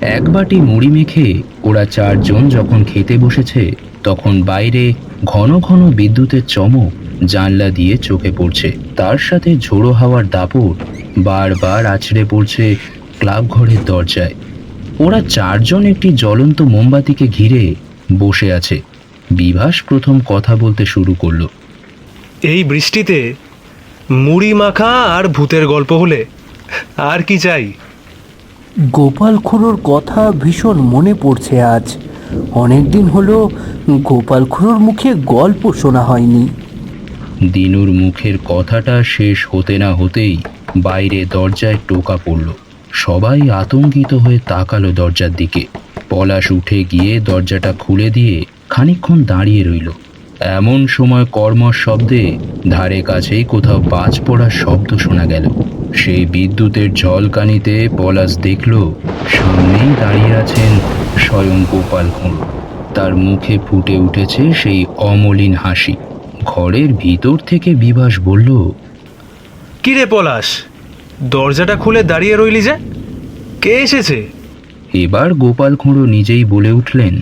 এক বাটি মুড়ি মেখে ওরা চারজন যখন খেতে বসেছে, তখন বাইরে ঘন ঘন বিদ্যুতের চমক জানলা দিয়ে চোখে পড়ছে। তার সাথে ঝোড়ো হাওয়ার দাপট বারবার আছড়ে পড়ছে ক্লাব ঘরের দরজায়। ওরা চারজন একটি জ্বলন্ত মোমবাতিকে ঘিরে বসে আছে। বিভাস প্রথম কথা বলতে শুরু করল। এই বৃষ্টিতে মুড়ি মাখা আর ভূতের গল্প হলে আর কি চাই? গোপাল খুড়োর কথা ভীষণ মনে পড়ছে আজ। অনেক দিন হলো গোপাল খুড়োর মুখে গল্প শোনা হয়নি। দিনুর মুখের কথাটা শেষ হতে না হতেই বাইরে দরজায় টোকা পড়ল। সবাই আতঙ্কিত হয়ে তাকালো দরজার দিকে। পলাশ উঠে গিয়ে দরজাটা খুলে দিয়ে খানিকক্ষণ দাঁড়িয়ে রইল। এমন সময় কর্মর শব্দে ধারে কাছেই কোথাও বাজ পড়ার শব্দ শোনা গেল। সেই বিদ্যুতের ঝলকানিতে পলাশ দেখল সামনেই দাঁড়িয়ে আছেন স্বয়ং গোপাল খুঁড়ো তার মুখে ফুটে উঠেছে সেই অমলিন হাসি। ঘরের ভিতর থেকে বিভাস বলল কি রে পলাশ দরজাটা খুলে দাঁড়িয়ে রইলি যে? কে এসেছে? এবার গোপাল খুঁড়ো নিজেই বলে উঠলেন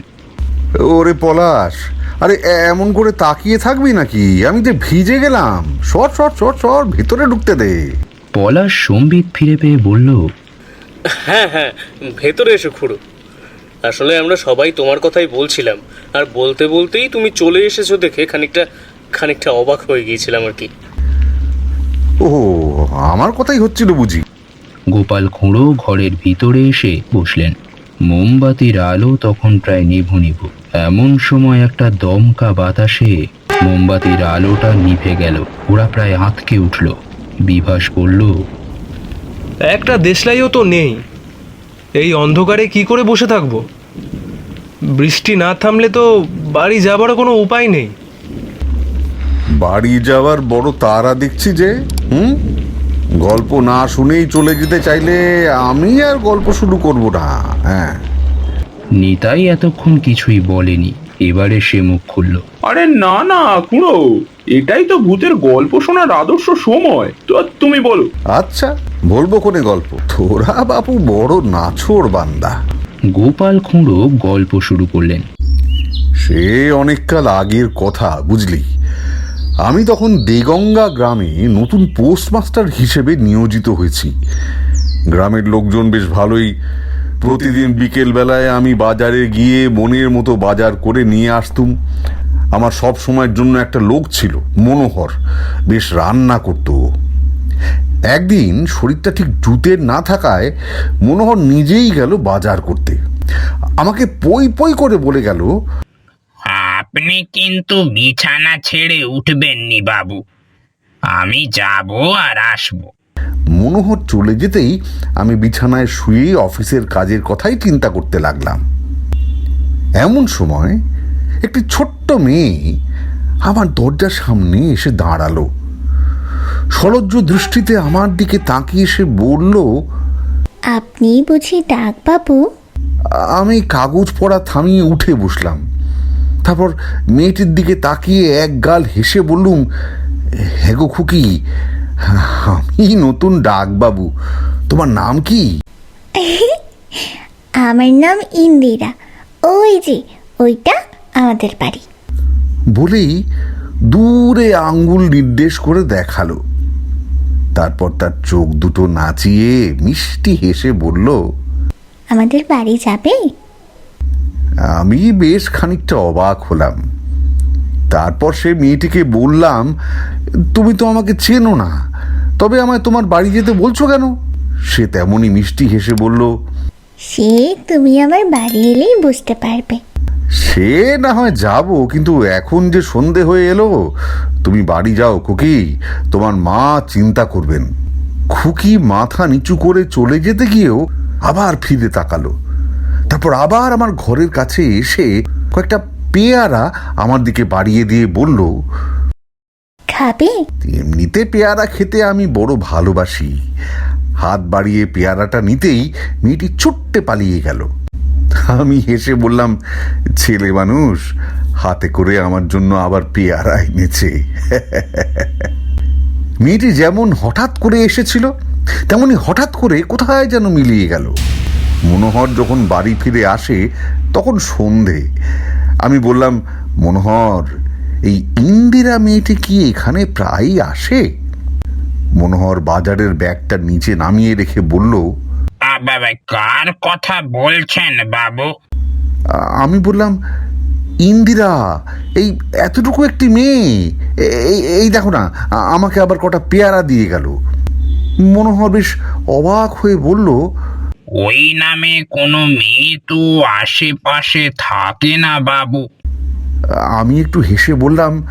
ওরে পলাশ আরে এমন করে তাকিয়ে থাকবি নাকি? আমি যে ভিজে গেলাম। সর সর সর সর ভিতরে ঢুকতে দে। পলাশ সম্বিত ফিরে পেয়ে বলল হ্যাঁ হ্যাঁ ভেতরে এসো খুড়ো। আসলে আমরা সবাই তোমার কথাই বলছিলাম আর বলতে বলতেই তুমি চলে এসেছ দেখে খানিকটা খানিকটা অবাক হয়ে গিয়েছিলাম আর কি। ও আমার কথাই হচ্ছিল বুঝি। গোপাল খুঁড়ো ঘরের ভিতরে এসে বসলেন। মোমবাতির আলো তখন প্রায় নিভু নিভু। এমন সময় একটা দমকা বাতাসে মোমবাতির আলোটা নিভে গেল। ওরা প্রায় আঁতকে উঠল। বিভাস বলল একটা দেশলাইও তো নেই। এই অন্ধকারে কি করে বসে থাকব? বৃষ্টি না থামলে তো বাড়ি যাবারও কোনো উপায় নেই। বাড়ি যাওয়ার বড় তারা দেখছি যে হুম? গল্প না শুনেই চলে যেতে চাইলে আমি আর গল্প শুরু করব না হ্যাঁ। নিতাই এতক্ষণ কিছুই বলেনি। এবারে সে মুখ খুলল। আরে না না খুড়ো এটাই তো ভূতের গল্প শোনার আদর্শ সময়। তো তুমি বলো। আচ্ছা বলব কোনে গল্প? তোরা বাপু বড় নাছোড় বান্দা। গোপাল খুঁড়ো গল্প শুরু করলেন। সে অনেককাল আগের কথা বুঝলি। আমি তখন দেগঙ্গা গ্রামে নতুন পোস্টমাস্টার হিসেবে নিয়োজিত হয়েছি। গ্রামের লোকজন বেশ ভালোই। প্রতিদিন বিকেল বেলায় আমি বাজারে গিয়ে মনের মতো বাজার করে নিয়ে আসতুম। আমার সব সময়ের জন্য একটা লোক ছিল মনোহর। বেশ রান্না করতো। একদিন শরীরটা ঠিক জুতের না থাকায় মনোহর নিজেই গেল বাজার করতে। আমাকে পই পই করে বলে গেল আপনি কিন্তু বিছানা ছেড়ে উঠবেননি বাবু। আমি যাব আর আসব। মনোহর চলে যেতেই আমি বিছানায় শুয়ে অফিসের কাজের কথাই চিন্তা করতে লাগলাম। এমন সময় একটি ছোট্ট মেয়ে আমার দরজার সামনে এসে দাঁড়াল। সলজ্জ দৃষ্টিতে আমার দিকে তাকিয়ে এসে বলল আপনি বুঝি ডাকবাবু? আমি কাগজ পড়া থামিয়ে উঠে বসলাম। তারপর মেয়েটির দিকে তাকিয়ে এক গাল হেসে বললুম হ্যাঁ গো খুকি আমি নতুন ডাকবাবু। তোমার নাম কি? আমার নাম ইন্দিরা। ওই যে ওইটা আমাদের বাড়ি। বলেই দূরে আঙ্গুল নির্দেশ করে দেখাল। তারপর তার চোখ দুটো নাচিয়ে মিষ্টি হেসে বলল আমাদের বাড়ি যাবে? আমি বেশ খানিকটা অবাক হলাম। তারপর সে মেয়েটিকে বললাম তুমি তো আমাকে চেনো না তবে আমায় তোমার বাড়ি যেতে বলছো কেন? সে তেমনই মিষ্টি হেসে বলল সে তুমি আমার বাড়ি এলেই বুঝতে পারবে। সে না হয় যাব কিন্তু এখন যে সন্ধে হয়ে এলো তুমি বাড়ি যাও খুকি। তোমার মা চিন্তা করবেন। খুকি মাথা নিচু করে চলে যেতে গিয়েও আবার ফিরে তাকালো। তারপর আবার আমার ঘরের কাছে এসে কয়েকটা পেয়ারা আমার দিকে বাড়িয়ে দিয়ে বলল খাবে? এমনিতে পেয়ারা খেতে আমি বড় ভালোবাসি। হাত বাড়িয়ে পেয়ারাটা নিতেই মেয়েটি ছুট্টে পালিয়ে গেল। আমি হেসে বললাম, ছেলে মানুষ, হাতে করে আমার জন্য আবার পেয়ারা এনেছে। মেয়েটি যেমন হঠাৎ করে এসেছিল, তেমনি হঠাৎ করে কোথায় যেন মিলিয়ে গেল। মনোহর যখন বাড়ি ফিরে আসে, তখন সন্ধে। আমি বললাম, মনোহর, এই ইন্দিরা মেয়েটি কি এখানে প্রায়ই আসে? মনোহর বাজারের ব্যাগটা নিচে নামিয়ে রেখে বলল কার কথা বলছেন বাবু? আমি বললাম ইন্দিরা এই এতটুকু একটি মেয়ে। এই এই দেখো না আমাকে আবার কটা পেয়ারা দিয়ে গেল। মনোহর বেশ অবাক হয়ে বলল ওই নামে কোনো মেয়ে তো আশেপাশে থাকে না বাবু। আমি একটু হেসে বললাম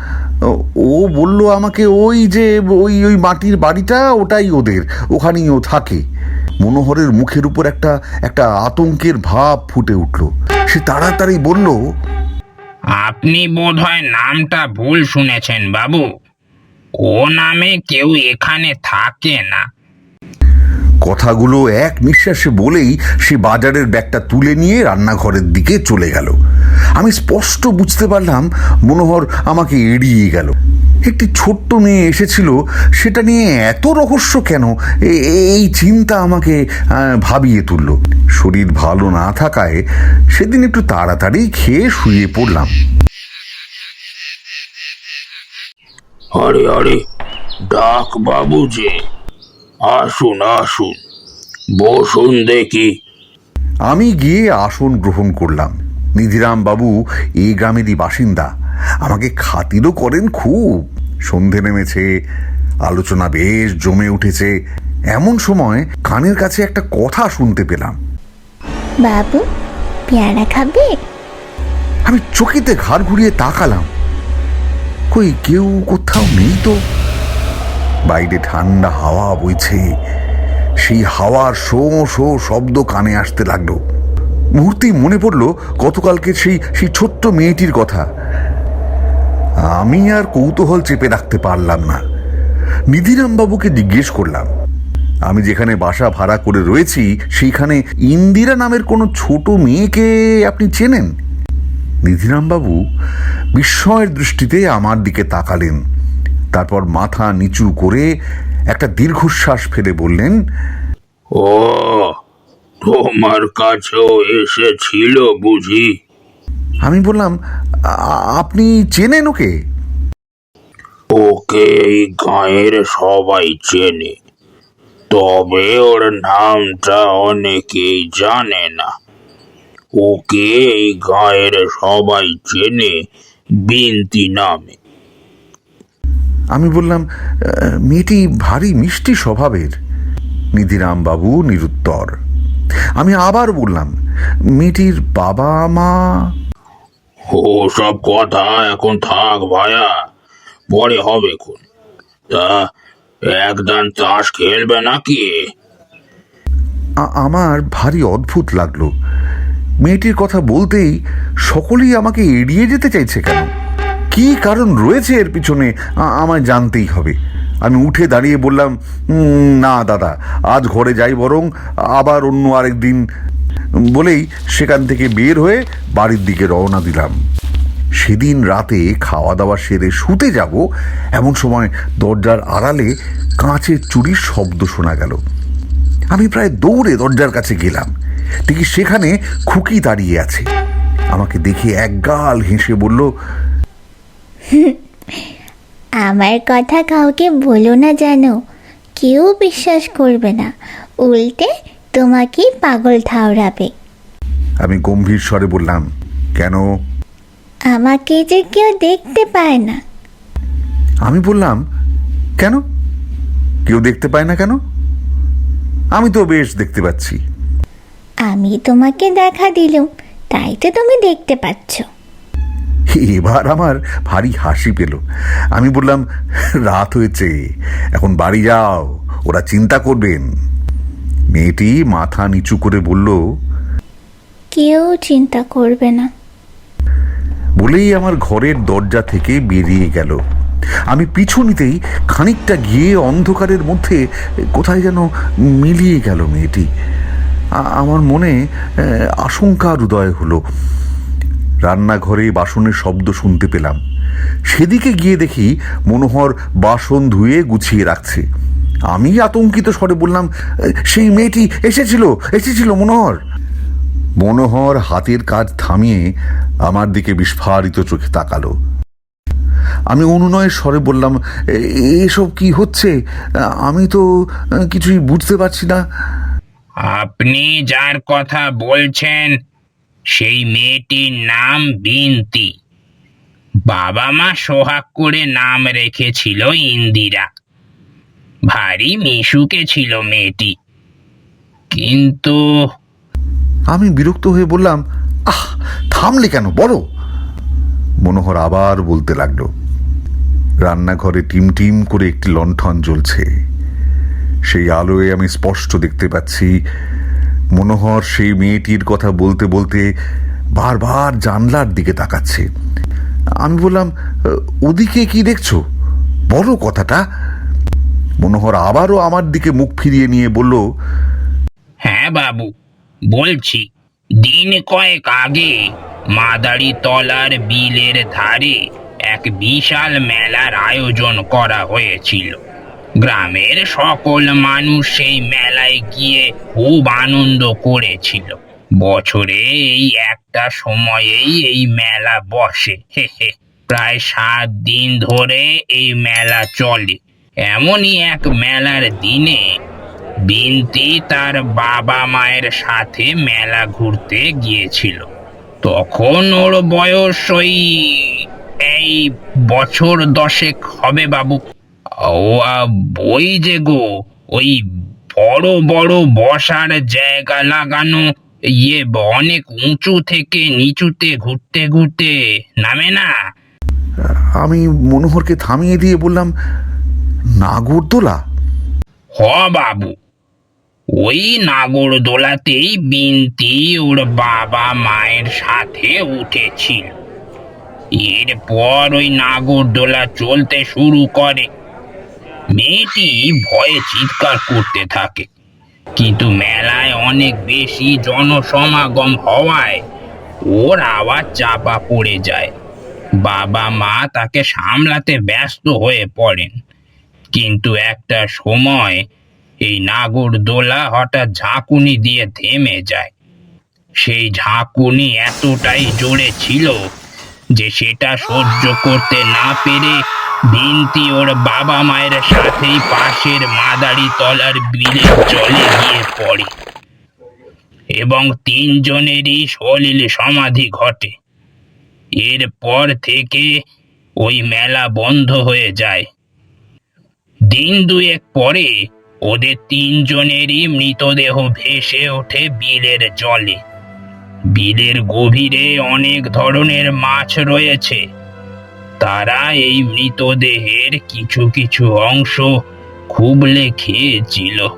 "ও- ও বলল আমাকে ওই যে ওই ওই মাটির বাড়িটা ওটাই ওদের ওখানেই ও থাকে। মনোহরের মুখের উপর একটা একটা আতঙ্কের ভাব ফুটে উঠল। সে তাড়াতাড়ি বলল আপনি বোধহয় নামটা ভুল শুনেছেন বাবু। ও নামে কেউ এখানে থাকে না। কথাগুলো এক নিঃশ্বাসে বলেই সে বাজারের ব্যাগটা তুলে নিয়ে রান্নাঘরের দিকে চলে গেল। আমি স্পষ্ট বুঝতে পারলাম মনোহর আমাকে এড়িয়ে গেল। একটি ছোট্ট মেয়ে এসেছিল সেটা নিয়ে এত রহস্য কেন? এই চিন্তা আমাকে ভাবিয়ে তুলল। শরীর ভালো না থাকায় সেদিন একটু তাড়াতাড়ি খেয়ে শুয়ে পড়লাম। আরে আরে ডাক বাবু যে আসুন আসুন বসুন দেখি। আমি গিয়ে আসন গ্রহণ করলাম। নিধিরাম বাবু এই গ্রামেরই বাসিন্দা। আমাকে খাতিরও করেন খুব। সন্ধে নেমেছে আলোচনা বেশ জমে উঠেছে। এমন সময় কানের কাছে একটা কথা শুনতে পেলাম। বাবু পেয়ারা খাবে? আমি চকিতে ঘাড় ঘুরিয়ে তাকালাম। কই কেউ কোথাও নেই তো? বাইরে ঠান্ডা হাওয়া বইছে। সেই হাওয়ার শো শো শব্দ কানে আসতে লাগল। মুহূর্তেই মনে পড়ল গতকালকে সেই সেই ছোট্ট মেয়েটির কথা। আমি আর কৌতূহল চেপে রাখতে পারলাম না। নিধিরাম বাবুকে জিজ্ঞেস করলাম, আমি যেখানে বাসা ভাড়া করে রয়েছি, সেইখানে ইন্দিরা নামের কোনো ছোট মেয়েকে আপনি চেনেন? নিধিরামবাবু বিস্ময়ের দৃষ্টিতে আমার দিকে তাকালেন, তারপর মাথা নিচু করে একটা দীর্ঘশ্বাস ফেলে বললেন, ও, তোমার কাছেও এসেছিল বুঝি? আমি বললাম আপনি চেনেন ওকে? ওকে এই গাঁয়ের সবাই চেনে তবে ওর নামটা অনেকেই জানে না। ওকে এই গাঁয়ের সবাই চেনে বিন্তি নামে। আমি বললাম মেয়েটি ভারী মিষ্টি স্বভাবের। নিধিরাম বাবু নিরুত্তর। আমি আবার বললাম মেয়েটির বাবা মা ও সব কথা এখন থাক ভায়া। পরে হবে কোন তা একদান তাস খেলবে নাকি? আমার ভারী অদ্ভুত লাগল। মেয়েটির কথা বলতেই সকলেই আমাকে এড়িয়ে যেতে চাইছে কেন? কি কারণ রয়েছে এর পিছনে? আমায় জানতেই হবে। আমি উঠে দাঁড়িয়ে বললাম "উম, না দাদা আজ ঘরে যাই বরং আবার অন্য আরেক দিন বলেই সেখান থেকে বের হয়ে বাড়ির দিকে রওনা দিলাম। সেদিন রাতে খাওয়া দাওয়া সেরে শুতে যাব, এমন সময় দরজার আড়ালে কাঁচের চুরির শব্দ শোনা গেল। আমি প্রায় দৌড়ে দরজার কাছে গেলাম। দেখি সেখানে খুকি দাঁড়িয়ে আছে। আমাকে দেখে একগাল হেসে বলল, আমার কথা কাউকে বলো না জানো কেউ বিশ্বাস করবে না। উল্টে তোমাকেই পাগল ঠাউরাবে আমি গম্ভীর স্বরে বললাম কেন? আমাকে যে কেউ দেখতে পায় না। আমি বললাম কেন? কেউ দেখতে পায় না কেন? আমি তো বেশ দেখতে পাচ্ছি। আমি তোমাকে দেখা দিলুম তাই তো তুমি দেখতে পাচ্ছ। এবার আমার ভারী হাসি পেল। আমি বললাম রাত হয়েছে এখন বাড়ি যাও ওরা চিন্তা করবেন। মেয়েটি মাথা নিচু করে বলল কেউ চিন্তা করবে না। বলেই আমার ঘরের দরজা থেকে বেরিয়ে গেল। আমি পিছু নিতেই খানিকটা গিয়ে অন্ধকারের মধ্যে কোথায় যেন মিলিয়ে গেল মেয়েটি। আমার মনে আশঙ্কার উদয় হলো। রান্নাঘরে বাসনের শব্দ শুনতে পেলাম। সেদিকে গিয়ে দেখি মনোহর বাসন ধুয়ে গুছিয়ে রাখছে। আমি আতঙ্কিত স্বরে বললাম সেই মেয়েটি এসেছিল এসেছিল, মনোহর। মনোহর হাতের কাজ থামিয়ে আমার দিকে বিস্ফারিত চোখে তাকালো। আমি অনুনয়ের স্বরে বললাম, "এ- এসব কি হচ্ছে? আমি তো কিছুই বুঝতে পারছি না। আপনি যার কথা বলছেন, সেই মেয়েটির নাম বিনতি। বাবা মা সোহাগ করে নাম রেখেছিল ইন্দিরা। ভারী মিশুকে ছিল মেয়েটি। কিন্তু আমি বিরক্ত হয়ে বললাম, আহ, থামলে কেন, বলো? মনোহর আবার বলতে লাগল, রান্নাঘরে টিম টিম করে একটি লণ্ঠন জ্বলছে। সেই আলোয় আমি স্পষ্ট দেখতে পাচ্ছি, মনোহর সেই মেয়েটির কথা বলতে বলতে বারবার জানলার দিকে তাকাচ্ছে। আমি বললাম ওদিকে কি দেখছ? বলো কথাটা মনোহর আবারও আমার দিকে মুখ ফিরিয়ে নিয়ে বলল হ্যাঁ বাবু, বলছি, দিন কয়েক আগে মাদারি তলার বিলের ধারে এক বিশাল মেলার আয়োজন করা হয়েছিল। গ্রামের সকল মানুষ সেই মেলায় গিয়ে খুব আনন্দ করেছিল। বছরে এই একটা সময়েই এই মেলা বসে। প্রায় সাত দিন ধরে এই মেলা চলে। এমনই এক মেলার দিনে বিনতি তার বাবা মায়ের সাথে মেলা ঘুরতে গিয়েছিল। তখন ওর বয়স ওই এই বছর দশেক হবে বাবু। ও বই যে গো, ওই বড় বড় বসার জায়গা লাগানো ইয়ে অনেক উঁচু থেকে নিচুতে ঘুরতে ঘুরতে নামে না? আমি মনোহরকে থামিয়ে দিয়ে বললাম নাগরদোলা? হ বাবু। ওই নাগরদোলাতেই বিনতি ওর বাবা মায়ের সাথে উঠেছিল। এরপর ওই নাগরদোলা চলতে শুরু করে। মেয়েটি ভয়ে চিৎকার করতে থাকে। কিন্তু মেলায় অনেক বেশি জনসমাগম হওয়ায় ওর আওয়াজ চাপা পড়ে যায়। বাবা মা তাকে সামলাতে ব্যস্ত হয়ে পড়েন। কিন্তু একটা সময় এই নাগরদোলা হঠাৎ ঝাঁকুনি দিয়ে থেমে যায়। সেই ঝাঁকুনি এতটাই জোরে ছিল যে সেটা সহ্য করতে না পেরে বিনতি ওর বাবা মায়ের সাথেই পাশের মাদারি তলার বিলের জলে গিয়ে পড়ে এবং তিনজনেরই সলিল সমাধি ঘটে। এরপর থেকে ওই মেলা বন্ধ হয়ে যায়। দিন দুয়েক পরে ওদের তিনজনেরই মৃতদেহ ভেসে ওঠে বিলের জলে। বিলের গভীরে অনেক ধরনের মাছ রয়েছে। তারা এই মৃতদেহের কিছু কিছু অংশ খুবলে খেয়েছিল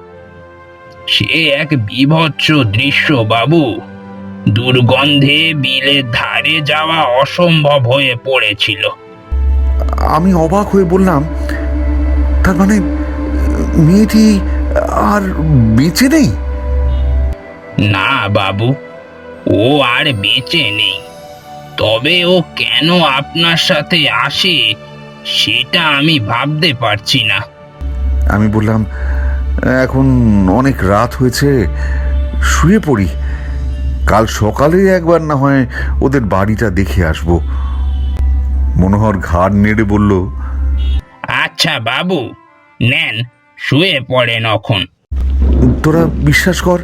সে এক বিভৎস দৃশ্য, বাবু। দুর্গন্ধে বিলের ধারে যাওয়া অসম্ভব হয়ে পড়েছিল। আমি অবাক হয়ে বললাম তার মানে মেয়েটি আর বেঁচে নেই? না বাবু ও আর বেঁচে নেই। তবে ও কেন আপনার সাথে আসে সেটা আমি ভাবতে পারছি না। আমি বললাম এখন অনেক রাত হয়েছে শুয়ে পড়ি। কাল সকালে একবার না হয় ওদের বাড়িটা দেখে আসব। মনোহর ঘাড় নেড়ে বলল আচ্ছা বাবু, নেন, শুয়ে পড়েন এখন। তোরা বিশ্বাস কর,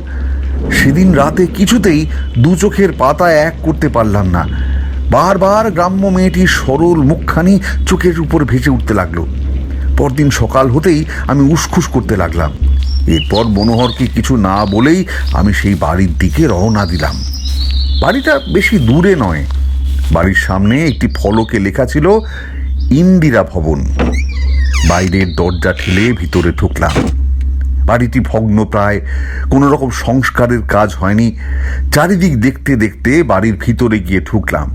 সেদিন রাতে কিছুতেই দু চোখের পাতা এক করতে পারলাম না। বারবার গ্রাম্য মেয়েটির সরল মুখখানি চোখের উপর ভেসে উঠতে লাগল। পরদিন সকাল হতেই আমি উসখুস করতে লাগলাম। এরপর মনোহরকে কিছু না বলেই আমি সেই বাড়ির দিকে রওনা দিলাম। বাড়িটা বেশি দূরে নয়। বাড়ির সামনে একটি ফলকে লেখা ছিল, ইন্দিরা ভবন। বাইরের দরজা ঠেলে ভিতরে ঢুকলাম। বাড়িটি ভগ্ন প্রায়, কোনো রকম সংস্কারের কাজ হয়নি। চারিদিক দেখতে দেখতে বাড়ির ভিতরে গিয়ে ঢুকলাম।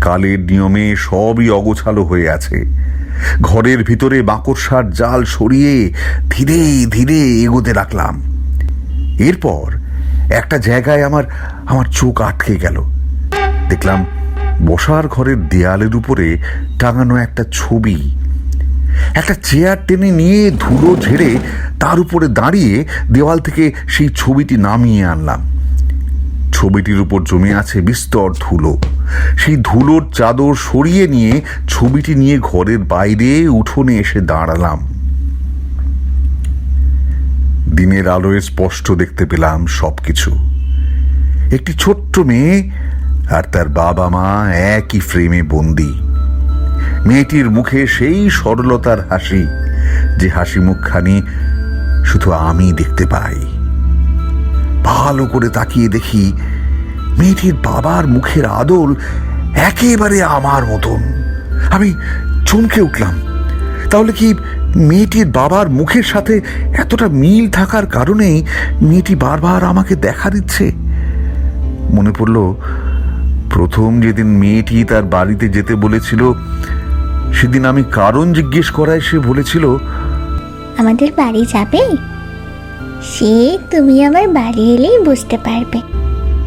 কালের নিয়মে সবই অগোছালো হয়ে আছে। ঘরের ভিতরে মাকড়সার জাল সরিয়ে ধীরে ধীরে এগোতে রাখলাম এরপর একটা জায়গায় আমার আমার চোখ আটকে গেল। দেখলাম বসার ঘরের দেয়ালের উপরে টাঙানো একটা ছবি। একটা চেয়ার টেনে নিয়ে ধুলো ঝেড়ে তার উপরে দাঁড়িয়ে দেওয়াল থেকে সেই ছবিটি নামিয়ে আনলাম। ছবিটির উপর জমে আছে বিস্তর ধুলো। সেই ধুলোর চাদর সরিয়ে নিয়ে ছবিটি নিয়ে ঘরের বাইরে উঠোনে এসে দাঁড়ালাম। দিনের আলোয় স্পষ্ট দেখতে পেলাম সবকিছু। একটি ছোট্ট মেয়ে আর তার বাবা মা একই ফ্রেমে বন্দি। মেয়েটির মুখে সেই সরলতার হাসি, যে হাসি মুখখানি শুধু আমি দেখতে পাই। ভালো করে তাকিয়ে দেখি, মেয়েটির বাবার মুখের আদল একেবারে আমার মতন। আমি চমকে উঠলাম। তাহলে কি মেয়েটির বাবার মুখের সাথে এতটা মিল থাকার কারণেই মেয়েটি বারবার আমাকে দেখা দিচ্ছে? মনে পড়ল, প্রথম যেদিন মেয়েটি তার বাড়িতে যেতে বলেছিল সেদিন আমি কারণ জিজ্ঞেস করায় সে বলেছিল আমাদের বাড়ি যাবে? সে তুমি আমার বাড়ি এলেই বুঝতে পারবে।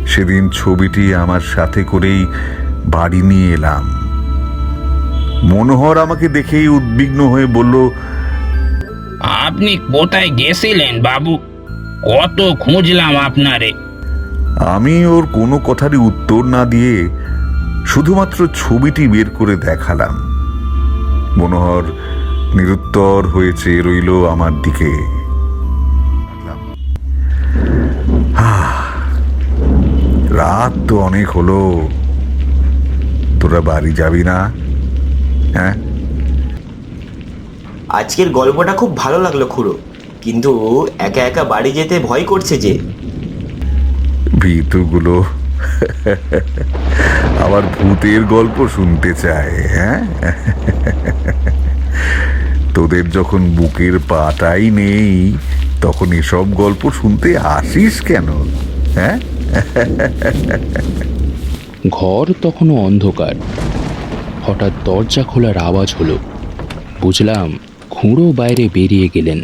সেদিন ছবিটি আমার সাথে করেই বাড়ি নিয়ে এলাম। মনোহর আমাকে দেখেই উদ্বিগ্ন হয়ে বলল আপনি কোথায় গেছিলেন বাবু? কত খুঁজলাম আপনারে? আমি ওর কোনো কথারই উত্তর না দিয়ে শুধুমাত্র ছবিটি বের করে দেখালাম। মনোহর নিরুত্তর হয়ে চেয়ে রইল আমার দিকে। রাত তো অনেক হলো। তোরা বাড়ি যাবি না? হ্যাঁ? আজকের গল্পটা খুব ভালো লাগল খুড়ো কিন্তু একা একা বাড়ি যেতে ভয় করছে যে। ভীতুগুলো। আবার ভূতের গল্প শুনতে চায় হ্যাঁ? তোদের যখন বুকের পাটাই নেই, তখন এসব গল্প শুনতে আসিস কেন হ্যাঁ? ঘর তখনও অন্ধকার। হঠাৎ দরজা খোলার আওয়াজ হলো। বুঝলাম খুঁড়ো বাইরে বেরিয়ে গেলেন।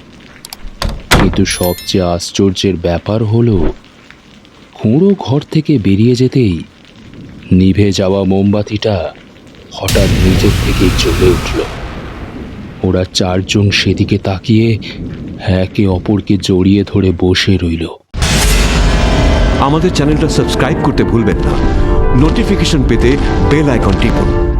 কিন্তু সবচেয়ে আশ্চর্যের ব্যাপার হলো, খুঁড়ো ঘর থেকে বেরিয়ে যেতেই নিভে যাওয়া মোমবাতিটা হঠাৎ নিজের থেকে জ্বলে উঠল। ওরা চারজন সেদিকে তাকিয়ে একে অপরকে জড়িয়ে ধরে বসে রইল। আমাদের চ্যানেলটা সাবস্ক্রাইব করতে ভুলবেন না। নোটিফিকেশন পেতে বেল আইকন টিপুন।